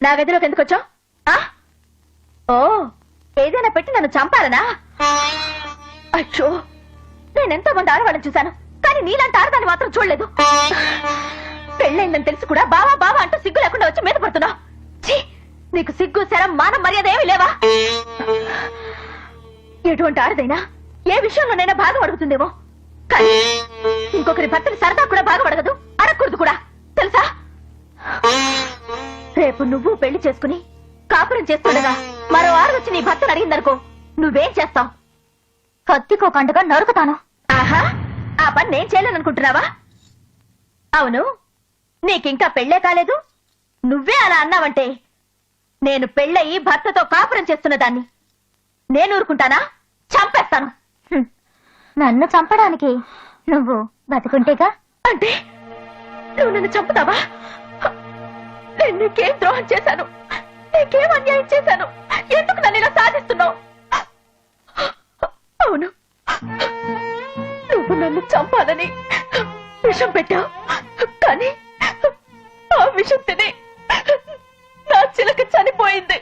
నా గదిలోకి ఎందుకు వచ్చావు? ఓ ఏదైనా పెట్టి నన్ను చంపాలనా? అచ్చో నేనెంతో మంది ఆడవాళ్ళని చూశాను కానీ నీలాంటి ఆడదాన్ని మాత్రం చూడలేదు. పెళ్ళైందని తెలిసి కూడా బావా బావా అంటూ సిగ్గు లేకుండా వచ్చి మీద పడుతున్నావు. ఛీ! నీకు సిగ్గు శరం మానం మర్యాద ఏమీ లేవా? ఎటువంటి ఆడదైనా ఏ విషయంలోనైనా బాగా అడుగుతుందేమో. కానీ ఇంకొకరి భర్తని సరదా కూడా బాగా అడగదు అడగకూడదు కూడా. తెలుసా? రేపు నువ్వు పెళ్ళి చేసుకుని కాపురం చేస్తుండగా మరో ఆరు వచ్చి నీ భర్తను అడిగిందనుకో. నువ్వేం చేస్తావు? కత్తికో కండగా నరుకుతాను. ఆహా! ఆ పని నేను చేయలేననుకుంటున్నావా? అవును నీకింకా పెళ్ళే కాలేదు. నువ్వే అలా అన్నావంటే నేను పెళ్ళయి భర్తతో కాపురం చేస్తున్న దాన్ని నేను ఊరుకుంటానా? చంపేస్తాను. నన్ను చంపడానికి నువ్వు బతుకుంటేగా? అంటే నువ్వు నన్ను చంపుతావా? నేను నీకేం ద్రోహం చేశాను. నీకేం అన్యాయం చేశాను. ఎందుకు నన్ను ఇలా సాధిస్తున్నావు? అవును. నువ్వు నన్ను చంపాలని విషం పెట్టావు. కానీ ఆ విషం తిని నా చిలక చనిపోయింది.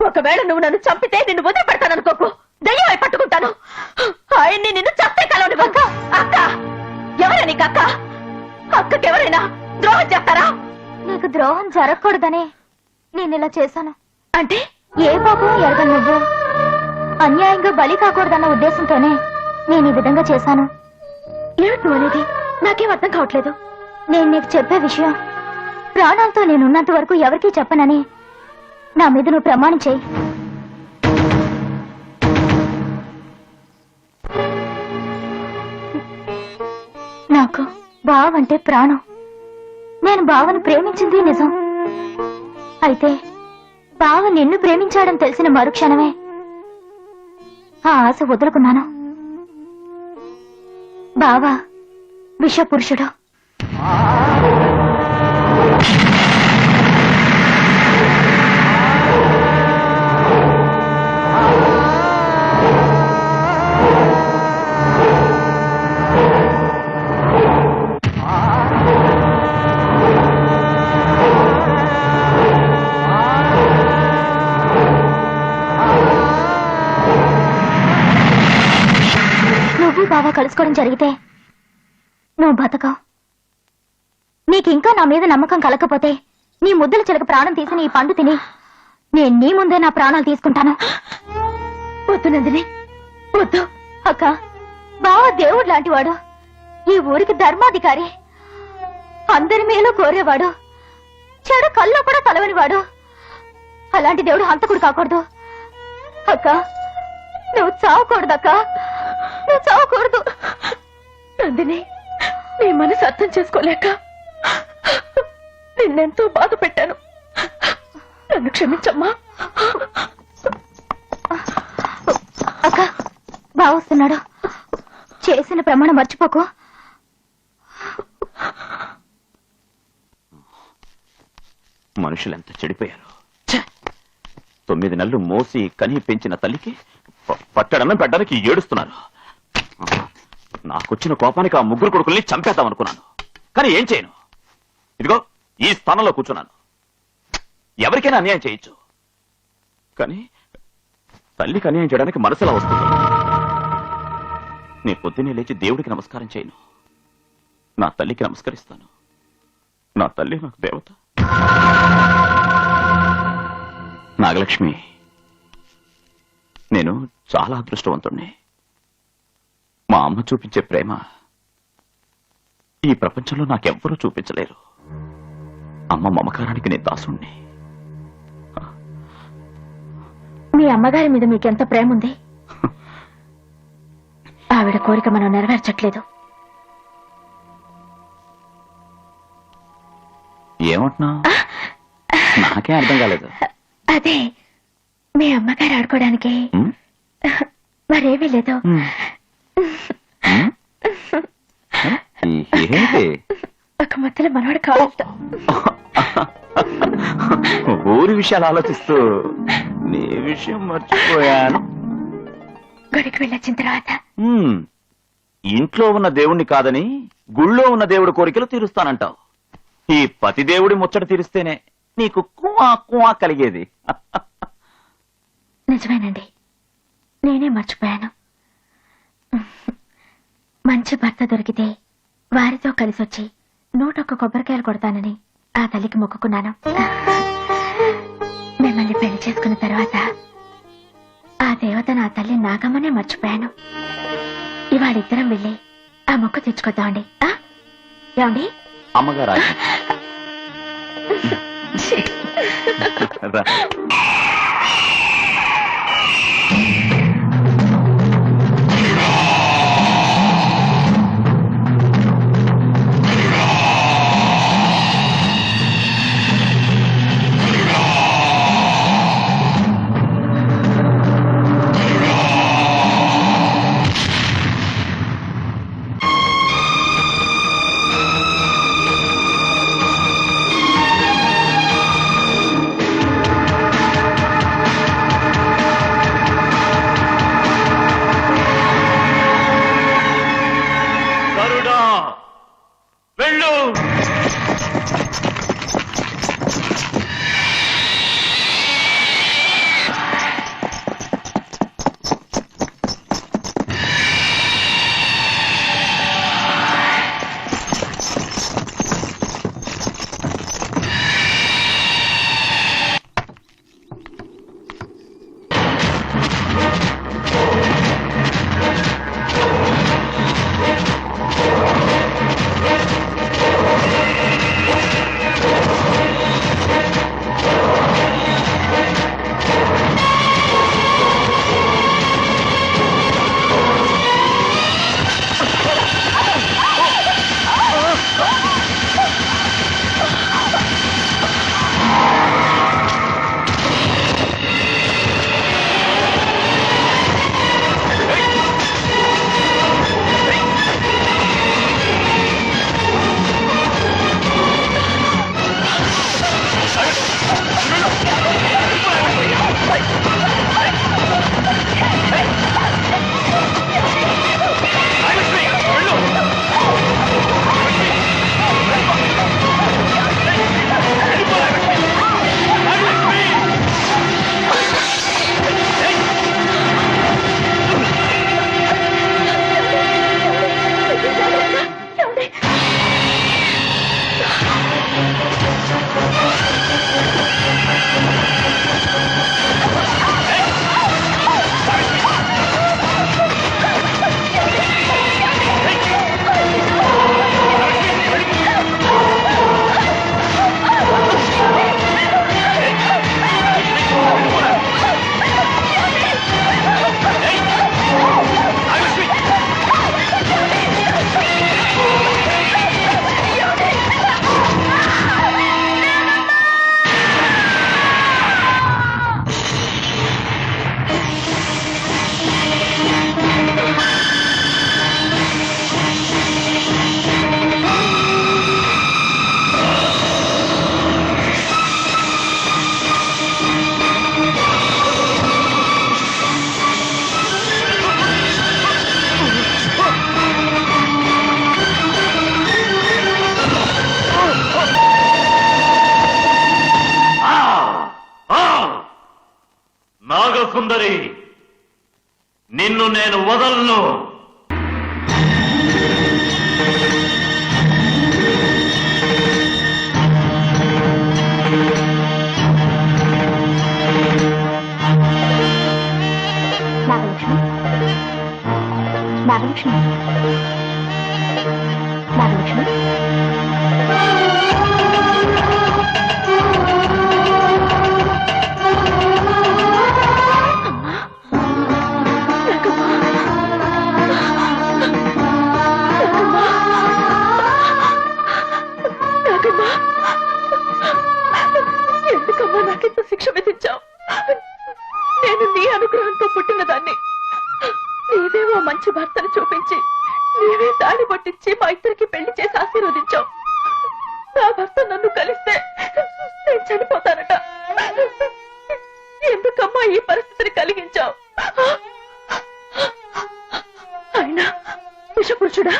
ఒకవేళ నువ్వు నన్ను చంపితే నిన్ను వదిలిపెడతాను అనుకోకు. దయ్యమై పట్టుకుంటాను. ఆయన్ని నిన్ను చస్తే కలవని అక్క అక్క! ఎవరా నీకు అక్క అక్కకెవరైనా ద్రోహం చేస్తారా? నీకు ద్రోహం జరగకూడదనే నేను ఇలా చేశాను. అంటే? ఏ పాపం? ఎరగ నువ్వు. అన్యాయంగా బలి కాకూడదన్న ఉద్దేశంతోనే నేను ఈ విధంగా చేశాను. ఏమిటి అనేది? నాకేం అర్థం కావట్లేదు. నేను నీకు చెప్పే విషయం. ప్రాణాలతో నేనున్నంత వరకు ఎవరికీ చెప్పనని నా మీద నువ్వు ప్రమాణం చేయి. నాకు బావంటే ప్రాణం. నేను బావను ప్రేమించింది నిజం. అయితే బావ నిన్ను ప్రేమించాడని తెలిసిన మరుక్షణమే ఆ ఆశ వదులుకున్నాను. బావా విషపురుషుడు. నువ్వు బాగా కలుసుకోవడం జరిగితే నువ్వు బతకవు. నీకింకా నా మీద నమ్మకం కలకపోతే నీ ముద్దుల చిలక ప్రాణం తీసి నీ పండు తిని నేను నీ ముందే నా ప్రాణాలు తీసుకుంటాను. వద్దు నందిని వద్దు. అక్క బావ దేవుడు లాంటివాడు. ఈ ఊరికి ధర్మాధికారి అందరి మేలు కోరేవాడు చెడు కల్లో కూడా తలవనివాడు. అలాంటి దేవుడు హంతకుడు కాకూడదు. అక్క నువ్వు చావకూడదక్కా నువ్వు చావకూడదు. నందిని నీ మనసు అర్థం చేసుకోలేక నిన్నెంతో బాధ పెట్టాను. నన్ను క్షమించమ్మా. అక్క బావస్తున్నాడు చేసిన ప్రమాణం మర్చిపోకు. మనుషులు ఎంత చెడిపోయారు? ఛే! తొమ్మిది నెలలు మోసి కని పెంచిన తల్లికి ప- పట్టడన్నం పెట్టడానికి ఏడుస్తున్నారు. నాకొచ్చిన కోపానికి ఆ ముగ్గురు కొడుకుల్ని చంపేద్దాం అనుకున్నాను. కానీ ఏం చేయను? ఇదిగో ఈ స్థానంలో కూర్చున్నాను. ఎవరికైనా అన్యాయం చేయొచ్చు. కానీ తల్లికి అన్యాయం చేయడానికి మనసులా వస్తుంది. నీ పొద్దున్నే లేచి దేవుడికి నమస్కారం చేయను. నా తల్లికి నమస్కరిస్తాను. నా తల్లి నాకు దేవత. నాగలక్ష్మి నేను చాలా అదృష్టవంతుణ్ణి. మా అమ్మ చూపించే ప్రేమ ఈ ప్రపంచంలో నాకెవ్వరూ చూపించలేరు. అమ్మ మమకారానికి నేను దాసుణ్ణి. మీ అమ్మగారి మీద మీకెంత ప్రేమ ఉంది ఆవిడ కోరిక మనం నెరవేర్చట్లేదు. ఏమంటున్నావు నాకే అర్థం కాలేదు. అదే మీ అమ్మగారు ఆడుకోవడానికి మరేమీ లేదు? ఏంటి ఒక మధ్యలో మనవాడు కావాలి ఊరి విషయాలు ఆలోచిస్తూ నీ విషయం మర్చిపోయాను. గుడికి వెళ్ళొచ్చిన తర్వాత ఉమ్, ఇంట్లో ఉన్న దేవుణ్ణి కాదని గుళ్ళో ఉన్న దేవుడి కోరికలు తీరుస్తానంటావు. ఈ పతిదేవుడి ముచ్చట తీరిస్తేనే నీకు కువా కువా కలిగేది. నిజమేనండి. నేనే మర్చిపోయాను. మంచి భర్త దొరికితే వారితో కలిసి వచ్చి నూటొక్క కొబ్బరికాయలు కొడతానని ఆ తల్లికి మొక్కుకున్నాను. మిమ్మల్ని పెళ్ళి చేసుకున్న తర్వాత ఆ దేవత నా తల్లి నాగమ్మనే మర్చిపోయాను. ఇవాళిద్దరం వెళ్ళి ఆ మొక్క తెచ్చుకొద్దామండి? ఏమండి? అమ్మగారు సుందరి నిన్ను నేను వదలను. నాగలక్ష్మి నాగలక్ష్మి నాగలక్ష్మి భర్తను చూపించి నీవే దాడి పట్టించి మా ఇద్దరికి పెళ్ళి చేసి ఆశీర్వదించావు. నా భర్త నన్ను కలిస్తే నేను చనిపోతానట. ఎందుకమ్మా ఈ పరిస్థితిని కలిగించావు? అయినా విషపురుషుడా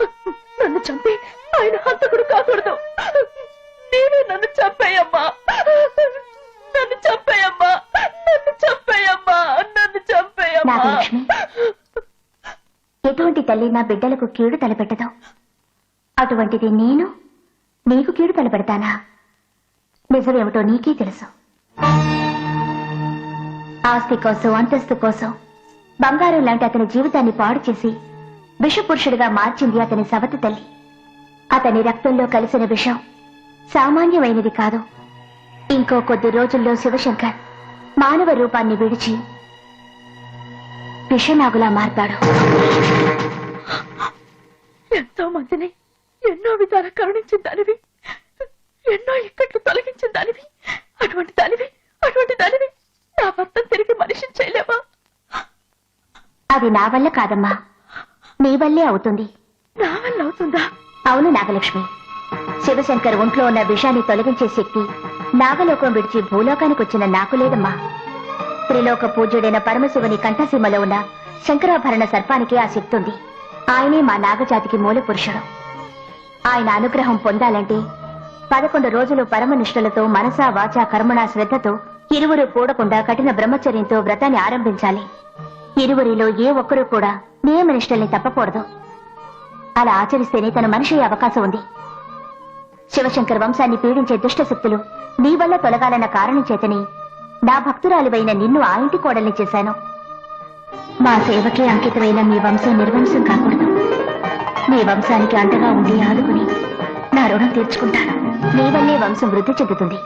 నన్ను నన్ను చంపి ఆయన హంతకుడు కాకూడదు. తల్లి నా బిడ్డలకు కీడు తలపెట్టదు. అటువంటిది నేను నీకు కీడు తలపెడతానా? నిజమేమిటో నీకే తెలుసు. ఆస్తి కోసం అంతస్తు కోసం బంగారం లాంటి అతని జీవితాన్ని పాడు చేసి విషపురుషుడిగా మార్చింది అతని సవతి తల్లి. అతని రక్తంలో కలిసిన విషం సామాన్యమైనది కాదు. ఇంకో కొద్ది రోజుల్లో శివశంకర్ మానవ రూపాన్ని విడిచి విషనాగులా మారతాడు ఎంతో మందిని ఎన్నో విధాల కరుణించిన దానివి ఎన్నో ఇక్కట్లు తొలగించిన దానివి అటువంటి దానివి అటువంటి దానివి నా భర్తను తిరిగి మనిషిని చేయలేవా? అది నా వల్ల కాదమ్మా. నీ వల్లే అవుతుంది. నా వల్ల అవుతుందా? అవును నాగలక్ష్మి. శివశంకర్ ఒంట్లో ఉన్న విషాన్ని తొలగించే శక్తి నాగలోకం విడిచి భూలోకానికి వచ్చిన నాకు లేదమ్మా. త్రిలోక పూజ్యుడైన పరమశివుని కంఠసీమలో ఉన్న శంకరాభరణ సర్పానికి ఆ శక్తి ఉంది ఆయనే మా నాగజాతికి మూల పురుషుడు. ఆయన అనుగ్రహం పొందాలంటే పదకొండు రోజులు పరమనిష్ఠులతో మనసా వాచా కర్మణ శ్రద్ధతో ఇరువురు కూడకుండా కఠిన బ్రహ్మచర్యంతో వ్రతాన్ని ఆరంభించాలి. ఇరువురిలో ఏ ఒక్కరూ కూడా నియమనిష్టల్ని తప్పకూడదు. అలా ఆచరిస్తేనే తన మనిషి అవకాశం ఉంది. శివశంకర్ వంశాన్ని పీడించే దుష్ట శక్తులు నీ వల్ల తొలగాలన్న కారణం చేతని నా భక్తురాలివైన నిన్ను ఆ ఇంటి కోడల్ని చేశాను. మా సేవకే అంకితమైన మీ వంశం నిర్వంశం కాకూడదు. మీ వంశానికి అండగా ఉండి ఆదుకుని నా రుణం తీర్చుకుంటాను. మీ వల్లే వంశం వృద్ధి చెందుతుంది.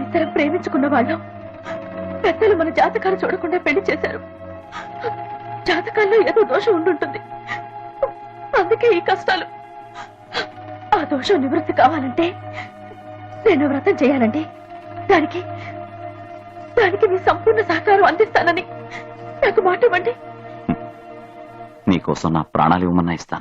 మనిద్దరం ప్రేమించుకున్న వాళ్ళం పెద్దలు మన జాతకాలు చూడకుండా పెళ్ళి చేశారు. జాతకాల్లో ఏదో దోషం ఉండుంటుంది. అందుకే ఈ కష్టాలు. ఆ దోషం నివృత్తి కావాలంటే నేను వ్రతం చేయాలండి దానికి దానికి మీ సంపూర్ణ సహకారం అందిస్తానని నాకు మాట ఇవ్వండి. నీకోసం నా ప్రాణాలు ఇవ్వమన్నా ఇస్తాను.